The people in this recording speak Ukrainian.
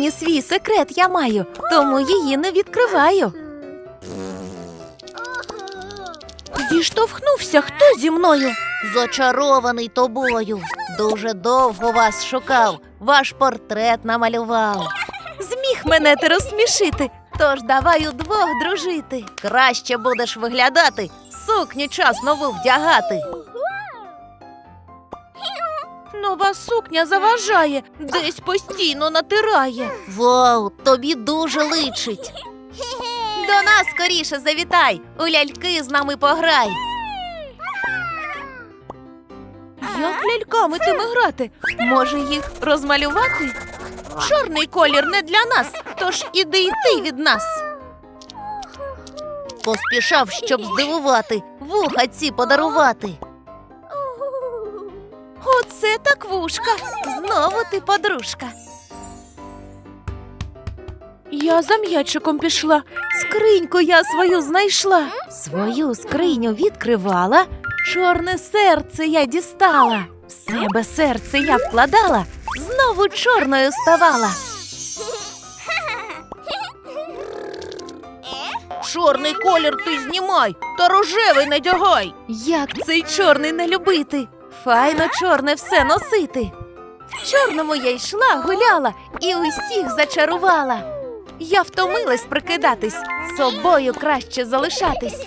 нині свій секрет я маю, тому її не відкриваю. Зіштовхнувся хто зі мною? Зачарований тобою. Дуже довго вас шукав, ваш портрет намалював. Зміг мене ти розсмішити, тож давай удвох дружити. Краще будеш виглядати, сукню час нову вдягати. Нова сукня заважає, десь постійно натирає. Вау, тобі дуже личить. До нас скоріше завітай, у ляльки з нами пограй. Як ляльками тими грати? Може їх розмалювати? Чорний колір не для нас, тож іди й ти від нас. Поспішав, щоб здивувати, вуха ці подарувати. Оце так вушка. Знову ти подружка. Я за м'ячиком пішла. Скриньку я свою знайшла. Свою скриню відкривала. Чорне серце я дістала. В себе серце я вкладала, знову чорною ставала. Чорний колір ти знімай, та рожевий надягай. Як цей чорний не любити? Файно чорне все носити. В чорному я йшла, гуляла і усіх зачарувала. Я втомилась прикидатись, собою краще залишатись.